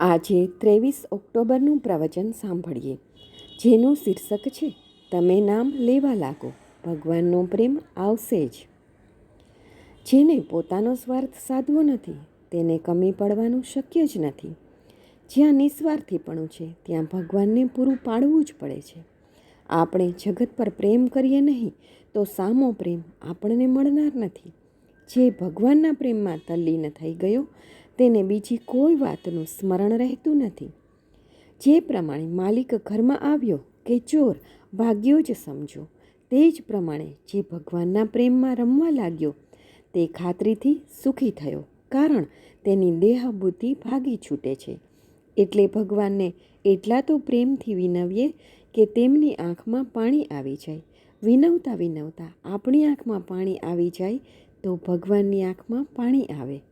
આજે ત્રેવીસ ઓક્ટોબરનું પ્રવચન સાંભળીએ. જેનું શીર્ષક છે, તમે નામ લેવા લાગો, ભગવાનનો પ્રેમ આવશે જ. જેને પોતાનો સ્વાર્થ સાધવો નથી, તેને કમી પડવાનું શક્ય જ નથી. જ્યાં નિસ્વાર્થીપણું છે, ત્યાં ભગવાનને પૂરું પાડવું જ પડે છે. આપણે જગત પર પ્રેમ કરીએ નહીં, તો સામો પ્રેમ આપણને મળનાર નથી. જે ભગવાનના પ્રેમમાં તલ્લીન થઈ ગયો તેને બીજી કોઈ વાતનું સ્મરણ રહેતું નથી. જે પ્રમાણે માલિક ઘરમાં આવ્યો કે ચોર, ભાગ્યો જ સમજો. તે જ પ્રમાણે જે ભગવાનના પ્રેમમાં રમવા લાગ્યો, તે ખાતરીથી સુખી થયો, કારણ તેની દેહબુદ્ધિ ભાગી છૂટે છે. એટલે ભગવાનને એટલા તો પ્રેમથી વિનવીએ કે તેમની આંખમાં પાણી આવી જાય. વિનવતા વિનવતા આપણી આંખમાં પાણી આવી જાય તો ભગવાનની આંખમાં પાણી આવે.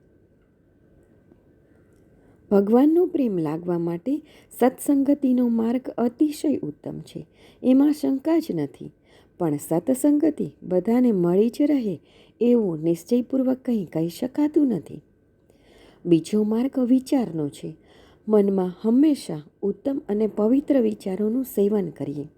ભગવાનનો પ્રેમ લાગવા માટે સત્સંગતિનો માર્ગ અતિશય ઉત્તમ છે. એમાં શંકા જ નથી. પણ સત્સંગતિ બધાને મળી જ રહે એવું નિશ્ચયપૂર્વક કંઈ કહી શકાતું નથી. બીજો માર્ગ વિચારનો છે. મનમાં હંમેશા ઉત્તમ અને પવિત્ર વિચારોનું સેવન કરીએ.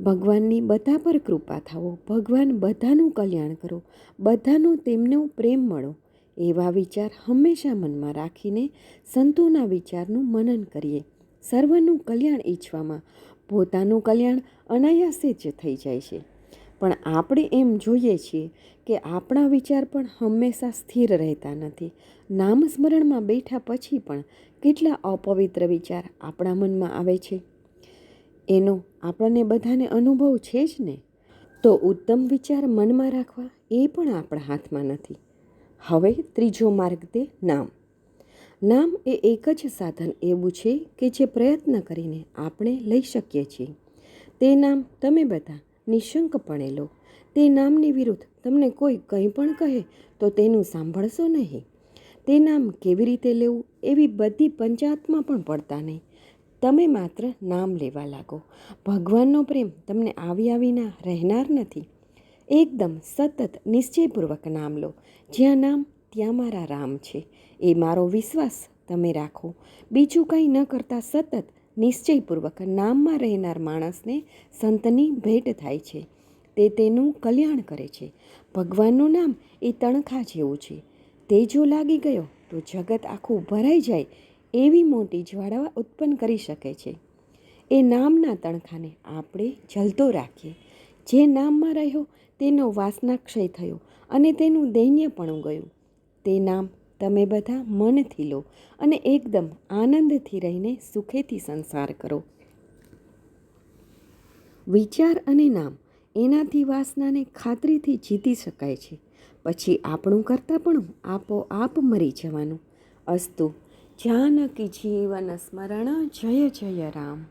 ભગવાનની બધા પર કૃપા થાવો ભગવાન બધાનું કલ્યાણ કરો. બધાનો તેમનો પ્રેમ મળો. એવા વિચાર હંમેશા મનમાં રાખીને સંતોના વિચારનું મનન કરીએ. સર્વનું કલ્યાણ ઈચ્છવામાં, પોતાનું કલ્યાણ અનાયાસે જ થઈ જાય છે. પણ આપણે એમ જોઈએ છીએ કે આપણા વિચાર પણ હંમેશા સ્થિર રહેતા નથી. નામસ્મરણમાં બેઠા પછી પણ કેટલા અપવિત્ર વિચાર આપણા મનમાં આવે છે? એનો આપણને બધાને અનુભવ છે જ ને? તો ઉત્તમ વિચાર મનમાં રાખવા એ પણ આપણા હાથમાં નથી. હવે ત્રીજો માર્ગ તે નામ. નામ એ એક જ સાધન એવું છે કે જે પ્રયત્ન કરીને આપણે લઈ શકીએ છીએ. તે નામ તમે બધા નિશંકપણે લો. તે નામની વિરુદ્ધ તમને કોઈ કંઈ પણ કહે તો તેનું સાંભળશો નહીં. તે નામ કેવી રીતે લેવું એવી બધી પંચાયતમાં પણ પડતા નહીં. તમે માત્ર નામ લેવા લાગો. ભગવાનનો પ્રેમ તમને આવી આવીના રહેનાર નથી. એકદમ સતત નિશ્ચયપૂર્વક નામ લો. જ્યાં નામ, ત્યાં મારા રામ છે. એ મારો વિશ્વાસ તમે રાખો. બીજું કંઈ ન કરતાં સતત નિશ્ચયપૂર્વક નામમાં રહેનાર માણસને સંતની ભેટ થાય છે. તે તેનું કલ્યાણ કરે છે. ભગવાનનું નામ એ તણખા જેવું છે. તે જો લાગી ગયો, તો જગત આખું ભરાઈ જાય એવી મોટી જ્વાળા ઉત્પન્ન કરી શકે છે. એ નામના તણખાને આપણે જલતો રાખીએ. જે નામમાં રહ્યો તેનો વાસનાક્ષય થયો અને તેનું દૈન્યપણું ગયું. તે નામ તમે બધા મનથી લો અને એકદમ આનંદથી રહીને સુખેથી સંસાર કરો. વિચાર અને નામ એનાથી વાસનાને ખાતરીથી જીતી શકાય છે. પછી આપણું કરતાં પણ આપોઆપ મરી જવાનું. અસ્તુ, જાનકી જીવન સ્મરણ, જય જય રામ.